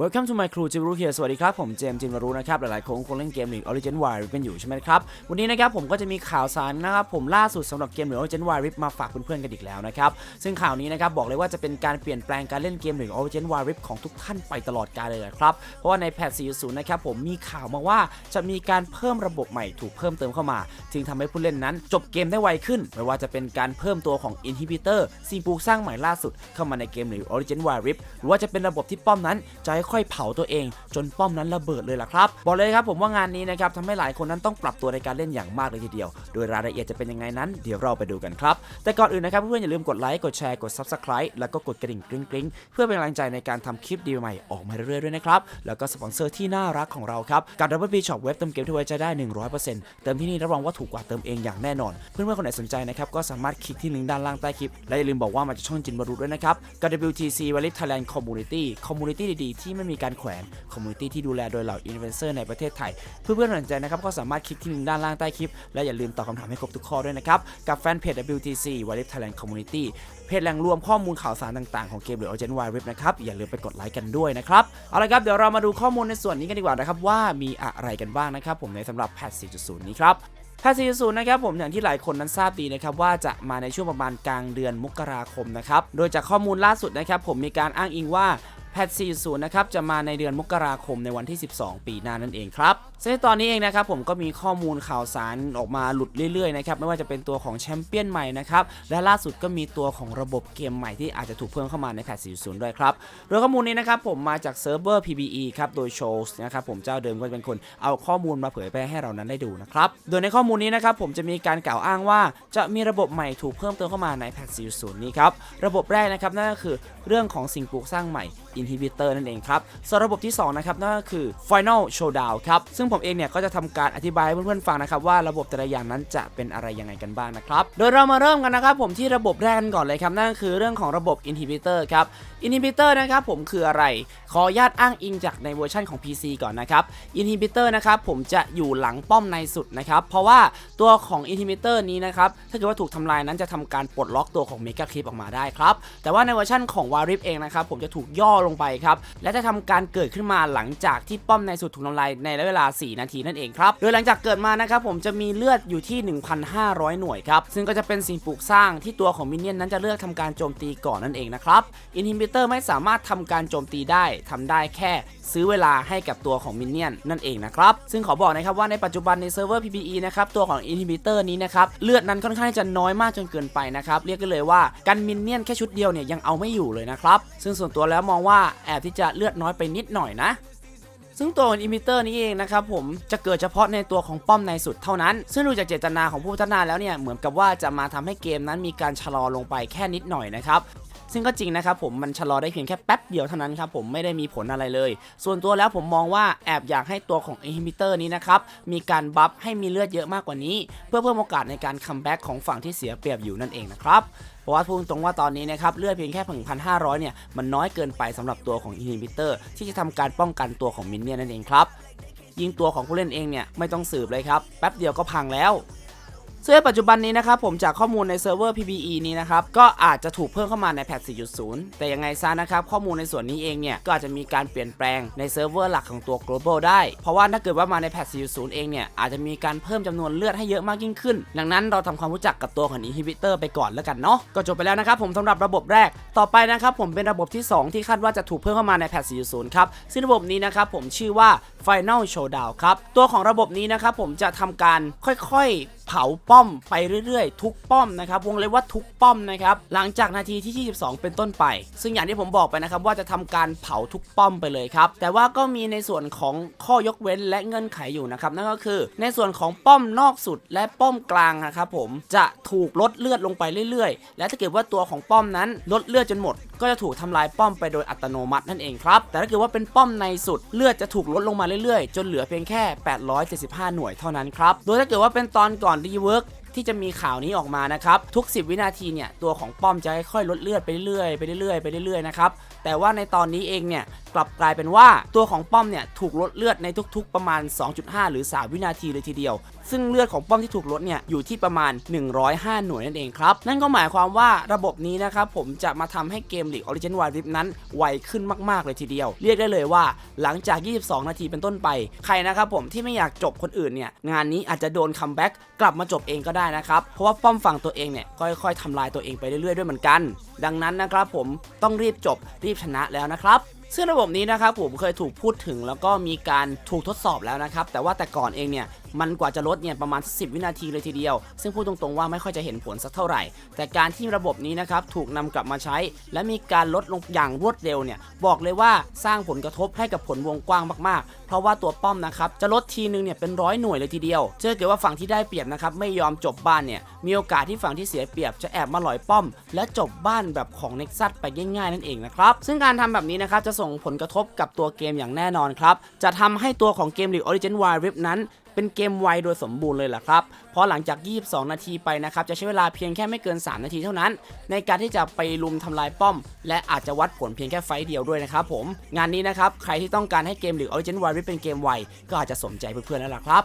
Welcome to my crew จิมรูเฮียสวัสดีครับผมเจมส์จินวารุนะครับหลายๆคนคงเล่นเกมหนึ่ง Origin Wild Rift กันอยู่ใช่ไหมครับวันนี้นะครับผมก็จะมีข่าวสารนะครับผมล่าสุดสำหรับเกมหนึ่ง Origin Wild Rift มาฝากเพื่อนๆกันอีกแล้วนะครับซึ่งข่าวนี้นะครับบอกเลยว่าจะเป็นการเปลี่ยนแปลงการเล่นเกมหนึ่ง Origin Wild Rift ของทุกท่านไปตลอดกาลเลยครับเพราะว่าในแพท4.0นะครับผมมีข่าวมาว่าจะมีการเพิ่มระบบใหม่ถูกเพิ่มเติมเข้ามาจึงทำให้ผู้เล่นนั้น จบเกมได้ไวขึ้น ไม่ว่าจะเป็นการเพิ่มตัวของ Inhibitor สิ่งปลูกสร้างใหม่ล่าสุดเข้ามาในเกมหรือ Origin Wild Rift หรือว่าจะเป็นระบบที่ป้อมนั้นจะค่อยๆ เผาตัวเอง จนป้อมนั้นระเบิดเลยล่ะครับ บอกเลยครับผมว่างานนี้นะครับทำให้หลายคนนั้นต้องปรับตัวในการเล่นอย่างมากเลยทีเดียว โดยรายละเอียดจะเป็นยังไงนั้นเดี๋ยวเราไปดูกันครับ แต่ก่อนอื่นนะครับเพื่อนๆอย่าลืมกดไลค์กดแชร์กด Subscribe แล้วก็กดกระดิ่งกริ๊งๆเพื่อเป็นกำลังใจในการทำคลิปดีใหม่ออกมาเรื่อยๆด้วยนะครับแล้วก็สปอนเซอร์ที่น่ารักของเราครับกับ Double B Shop เว็บเติมเกมที่ไว้ใจได้ 100%เติมที่นี่รับรองว่าถูกกว่าเติมเองอย่างแน่นอน เพื่อนๆคนไหนสนใจนะครับก็สามารถคลิกที่ลิงก์ด้านล่างใต้คลิปและอย่าลืมบอกว่ามาจากช่องจินบารุด้วยนะครับกับ WTC Valid Thailand Community Community ดีๆที่ไม่มีการแขวน Community ที่ดูแลโดยเหล่าอินฟลูเอนเซอร์ในประเทศไทย เพื่อนๆสนใจนะครับก็สามารถคลิกที่ลิงก์ด้านล่างใต้คลิป และอย่าลืมตอบคำถามให้ครบทุกข้อด้วยนะครับ กับแฟนเพจ WTC Valid Thailand Community เพจแหล่งรวมข้อมูลข่าวสารต่างๆของเกมหรือ Origin Wild Rift นะครับอย่าลืมไปกดไลค์กันด้วยนะครับเอาละครับเดี๋ยวเรามาดูข้อมูลในส่วนนี้กันดีกว่านะครับว่ามีอะไรกันบ้างนะครับผมในสำหรับแพท4.0 นี้ครับแพท4.0นะครับผมอย่างที่หลายคนนั้นทราบดีนะครับว่าจะมาในช่วงประมาณกลางเดือนมกราคมนะครับ โดยจากข้อมูลล่าสุดนะครับผมมีการอ้างอิงว่า แพท 4.0 นะครับ จะมาในเดือนมกราคมในวันที่ 12 ปีหน้านั่นเองครับซึ่งตอนนี้เองนะครับผมก็มีข้อมูลข่าวสารออกมาหลุดเรื่อยๆนะครับไม่ว่าจะเป็นตัวของแชมเปี้ยนใหม่นะครับและล่าสุดก็มีตัวของระบบเกมใหม่ที่อาจจะถูกเพิ่มเข้ามาในแพท 4.0 ด้วยครับโดยข้อมูลนี้นะครับผมมาจากเซิร์ฟเวอร์ PBE ครับโดยโชว์นะครับผมเจ้าเดิมก็เป็นคนเอาข้อมูลมาเผยแพร่ให้เรานั้นได้ดูนะครับโดยในข้อมูลนี้นะครับผมจะมีการกล่าวอ้างว่า จะมีระบบใหม่ถูกเพิ่มเติมเข้ามาในแพท 4.0 นี้ครับระบบแรกนะครับนั่นก็คือเรื่องของสิ่งปลูกสร้างใหม่ Inhibitor นั่นเองครับส่วนระบบที่2นะครับนั่นก็คือ Final Showdown ครับซึ่งผมเองเนี่ยก็จะทำการอธิบายให้เพื่อนๆฟังนะครับว่าระบบแต่ละอย่างนั้นจะเป็นอะไรยังไงกันบ้างนะครับโดยเรามาเริ่มกันนะครับผมที่ระบบแรกกันก่อนเลยครับนั่นก็คือเรื่องของระบบ Inhibitor ครับ Inhibitor นะครับผมคืออะไรขออนุญาตอ้างอิงจากในเวอร์ชันของ PC ก่อนนะครับ Inhibitor นะครับผมจะอยู่หลังป้อมในสุดนะครับเพราะว่าตัวของ Inhibitor นี้นะครับถ้าเกิดว่าถูกทำลายนั้นจะทำการปลดล็อกตัวของ Mega Clip ออกมาได้ครับแต่ว่าในเวอร์ชันของ Warif เองนะครับผมจะถูกย่อลงไปครับ และจะทำการเกิดขึ้นมาหลังจากที่ป้อมในสุดถูกทำลายในระยะเวลา 4 นาทีนั่นเองครับ โดยหลังจากเกิดมานะครับผมจะมีเลือดอยู่ที่ 1,500 หน่วยครับ ซึ่งก็จะเป็นสิ่งปลูกสร้างที่ตัวของมินเนี่ยนนั้นจะเลือกทำการโจมตีก่อนนั่นเองนะครับ Inhibitor ไม่สามารถทำการโจมตีได้ทำได้แค่ซื้อเวลาให้กับตัวของมินเนี่ยนนั่นเองนะครับซึ่งขอบอกนะครับว่าในปัจจุบันในเซิร์ฟเวอร์ PPE นะครับตัวของ Inhibitor นี้นะครับเลือดนั้นค่อนข้างจะน้อยมากจนเกินไปนะครับเรียกกันเลยว่ากันมินเนี่ยนแค่ชุดเดียวเนี่ยยังเอาไม่อยู่เลยนะครับซึ่งส่วนตัวแล้วมองว่าแอบที่จะเลือดน้อยไปนิดหน่อยนะ ซึ่งตัวอิมิเตอร์นี้เองนะครับผมจะเกิดเฉพาะในตัวของป้อมในสุดเท่านั้น ซึ่งดูจากเจตนาของผู้พัฒนาแล้วเนี่ยเหมือนกับว่าจะมาทำให้เกมนั้นมีการชะลอลงไปแค่นิดหน่อยนะครับซึ่งก็จริงนะครับผมมันชะลอได้เพียงแค่แป๊บเดียวเท่านั้นครับผมไม่ได้มีผลอะไรเลย ส่วนตัวแล้วผมมองว่าแอบอยากให้ตัวของ inhibitor นี้นะครับมีการบัฟให้มีเลือดเยอะมากกว่านี้ เพื่อเพิ่มโอกาสในการคัมแบ็กของฝั่งที่เสียเปรียบอยู่นั่นเองนะครับ เพราะว่าพูดตรงว่าตอนนี้นะครับเลือดเพียงแค่1,500เนี่ยมันน้อยเกินไปสำหรับตัวของอินฮิบิเตอร์ที่จะทำการป้องกันตัวของมินเนี่ยนนั่นเองครับยิงตัวของผู้เล่นเองเนี่ยไม่ต้องสืบเลยครับแป๊บเดียวก็พังแล้ว ซึ่งปัจจุบันนี้นะครับผมจากข้อมูลในเซิร์ฟเวอร์ PBE นี้นะครับก็อาจจะถูกเพิ่มเข้ามาในแพท4.0 แต่ยังไงซะนะครับข้อมูลในส่วนนี้เองเนี่ยก็อาจจะมีการเปลี่ยนแปลงในเซิร์ฟเวอร์หลักของตัว global ได้ เพราะว่าถ้าเกิดว่ามาในแพท4.0 เองเนี่ยอาจจะมีการเพิ่มจำนวนเลือดให้เยอะมากยิ่งขึ้น ดังนั้นเราทำความรู้จักกับตัวของ inhibitor ไปก่อนแล้วกันเนาะก็จบไปแล้วนะครับผมสำหรับระบบแรก ต่อไปนะครับผมเป็นระบบที่ 2 ที่คาดว่าจะถูกเพิ่มเข้ามาในแพท4.0 ครับซึ่งระบบนี้นะครับผมชื่อว่า Final Showdown ครับตัวของระบบนี้นะครับผมจะทำการค่อยๆเผาป้อมไปเรื่อยๆ ทุกป้อมนะครับวงเล็บว่าทุกป้อมนะครับหลังจากนาทีที่ 22 เป็นต้นไป ซึ่งอย่างที่ผมบอกไปนะครับว่าจะทำการเผาทุกป้อมไปเลยครับแต่ว่าก็มีในส่วนของข้อยกเว้นและเงื่อนไขอยู่นะครับนั่นก็คือ ในส่วนของป้อมนอกสุดและป้อมกลางนะครับผมจะถูกลดเลือดลงไปเรื่อยๆ และถ้าเกิดว่าตัวของป้อมนั้นลดเลือดจนหมด ก็จะถูกทำลายป้อมไปโดยอัตโนมัตินั่นเองครับ แต่ถ้าเกิดว่าเป็นป้อมในสุดเลือดจะถูกลดลงมาเรื่อยๆ จนเหลือเพียงแค่ 875 หน่วยเท่านั้นครับ โดยถ้าเกิดว่าเป็นตอนก่อนรีเวิร์ก ที่จะมีข่าวนี้ออกมานะครับทุก 10 วินาทีเนี่ยตัวของป้อมจะค่อยๆลดเลือดไปเรื่อยๆไปเรื่อยๆไปเรื่อยๆนะครับแต่ว่าในตอนนี้เองเนี่ยกลับกลายเป็นว่าตัวของป้อมเนี่ยถูกลดเลือดในทุกๆ ประมาณ 2.5 หรือ 3 วินาทีเลยทีเดียว ซึ่งเลือดของป้อมที่ถูกลดเนี่ยอยู่ที่ประมาณ 105 หน่วยนั่นเองครับนั่นก็หมายความว่าระบบนี้นะครับผมจะมาทำให้เกม League Origin Wild Rift นั้นไวขึ้นมากๆเลยทีเดียว เรียกได้เลยว่าหลังจาก 22 นาทีเป็นต้นไป ใครนะครับผมที่ไม่อยากจบคนอื่นเนี่ยงานนี้อาจจะโดนคัมแบ็กกลับมาจบเองก็ได้นะครับ เพราะว่าป้อมฝั่งตัวเองเนี่ยค่อยๆทำลายตัวเองไปเรื่อยๆด้วยเหมือนกัน ดังนั้นนะครับผมต้องรีบจบรีบชนะแล้วนะครับซึ่งระบบนี้นะครับผมเคยถูกพูดถึงแล้วก็มีการถูกทดสอบแล้วนะครับ แต่ว่าแต่ก่อนเองเนี่ย มันกว่าจะลดเนี่ยประมาณ 10 วินาทีเลยทีเดียว ซึ่งพูดตรงๆว่าไม่ค่อยจะเห็นผลสักเท่าไหร่ แต่การที่ระบบนี้นะครับถูกนำกลับมาใช้ และมีการลดลงอย่างรวดเร็วเนี่ยบอกเลยว่าสร้างผลกระทบให้กับผลวงกว้างมากๆ เพราะว่าตัวป้อมนะครับจะลดทีนึงเนี่ยเป็นร้อยหน่วยเลยทีเดียวเจอเกิดว่าฝั่งที่ได้เปรียบนะครับไม่ยอมจบบ้านเนี่ยมีโอกาสที่ฝั่งที่เสียเปรียบจะแอบมาหลอยป้อม และจบบ้านแบบของ Nexus ไปง่ายๆนั่นเองนะครับซึ่งการทำแบบนี้นะครับจะส่งผลกระทบกับตัวเกมอย่างแน่นอนครับจะทำให้ตัวของเกม League Origin Wild Rift นั้น เป็นเกมไวโดยสมบูรณ์เลยล่ะครับ เพราะหลังจาก 22 นาทีไปนะครับจะใช้เวลาเพียงแค่ไม่เกิน 3 นาทีเท่านั้น ในการที่จะไปลุมทำลายป้อม และอาจจะวัดผลเพียงแค่ไฟเดียวด้วยนะครับผม งานนี้นะครับใครที่ต้องการให้เกมหรือ Origin Wild Rift เป็นเกมไวก็อาจจะสมใจเพื่อนๆแล้วล่ะครับ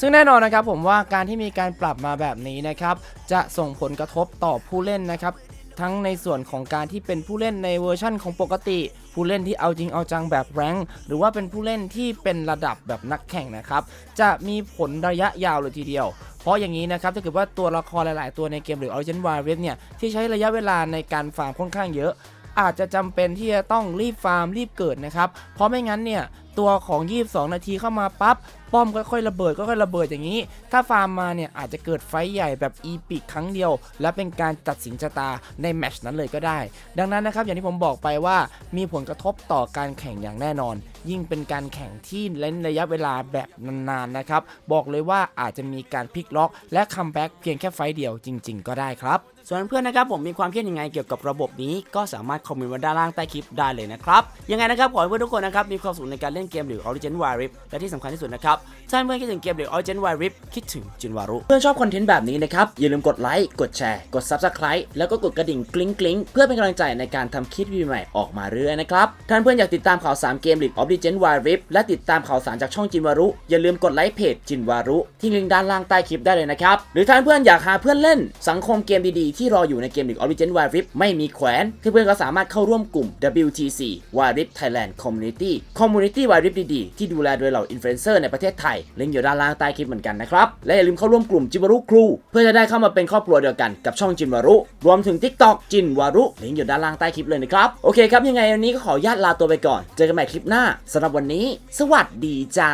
ซึ่งแน่นอนนะครับผมว่าการที่มีการปรับมาแบบนี้นะครับจะส่งผลกระทบต่อผู้เล่นนะครับ ทั้งในส่วนของการที่เป็นผู้เล่นในเวอร์ชั่นของปกติ ผู้เล่นที่เอาจริงเอาจังแบบแรงหรือว่าเป็นผู้เล่นที่เป็นระดับแบบนักแข่งนะครับ จะมีผลระยะยาวเลยทีเดียวเพราะอย่างนี้นะครับถ้าเกิดว่าตัวละครหลาย ๆ ตัวในเกมหรือ Origin Wild Rift เนี่ยที่ใช้ระยะเวลาในการฟาร์มค่อนข้างเยอะ อาจจะจำเป็นที่จะต้องรีบฟาร์มรีบเกิดนะครับ เพราะไม่งั้นเนี่ยตัวของ 22 นาทีเข้ามาปั๊บป้อมค่อยๆระเบิดก็ค่อยระเบิดอย่างนี้ ถ้าฟาร์มมาเนี่ยอาจจะเกิดไฟใหญ่แบบอีพิกครั้งเดียว และเป็นการตัดสินชะตาในแมชนั้นเลยก็ได้ ดังนั้นนะครับอย่างที่ผมบอกไปว่ามีผลกระทบต่อการแข่งอย่างแน่นอน ยิ่งเป็นการแข่งที่เล่นระยะเวลาแบบนานๆนะครับบอกเลยว่าอาจจะมีการพลิกล็อก และคัมแบ็กเพียงแค่ไฟเดียวจริง ๆ ก็ได้ครับ ส่วนเพื่อนนะครับผมมีความคิดยังไงเกี่ยวกับระบบนี้ ก็สามารถคอมเมนต์ไว้ด้านล่างใต้คลิปได้เลยนะครับยังไงนะครับขอให้เพื่อนทุกคนนะครับมีความสุขในการเล่นเกมหรือ Origin Wild Rift และที่สำคัญที่สุดนะครับถ้าเพื่อนคิดถึงเกมหรือ Origin Wild Rift คิดถึงจินวารุเพื่อนชอบคอนเทนต์แบบนี้นะครับอย่าลืมกดไลค์กดแชร์กด Subscribe แล้วก็กดกระดิ่งกริ๊งกริ๊งเพื่อเป็นกำลังใจในการทำคลิปวิดีโอใหม่ออกมาเรื่อยนะครับท่านเพื่อนอยากติดตามข่าวสารเกม League of Legends Wild Rift และติดตามข่าวสารจากช่องจินวารุอย่าลืมกดไลค์เพจจินวารุที่ลิงก์ด้านล่างใต้คลิปได้เลยนะครับหรือท่านเพื่อนอยากหาเพื่อนเล่นสังคมเกมดีที่รออยู่ในเกม League of Legends Wild Rift ไม่มีแขวนเพื่อนๆก็สามารถเข้าร่วมกลุ่ม WTC Wild Rift Thailand Community Community Wild Rift ดีๆ ที่ดูแลโดยเหล่าอินฟลูเอนเซอร์ในประเทศไทยลิงก์อยู่ด้านล่างใต้คลิปเหมือนกันนะครับ และอย่าลืมเข้าร่วมกลุ่มจินวารุครู เพื่อจะได้เข้ามาเป็นครอบครัวเดียวกันกับช่องจินวารุ รวมถึง TikTok จินวารุลิงก์อยู่ด้านล่างใต้คลิปเลยนะครับโอเคครับยังไงวันนี้ก็ขอญาตลาตัวไปก่อน เจอกันใหม่คลิปหน้าสำหรับวันนี้ สวัสดีจ้า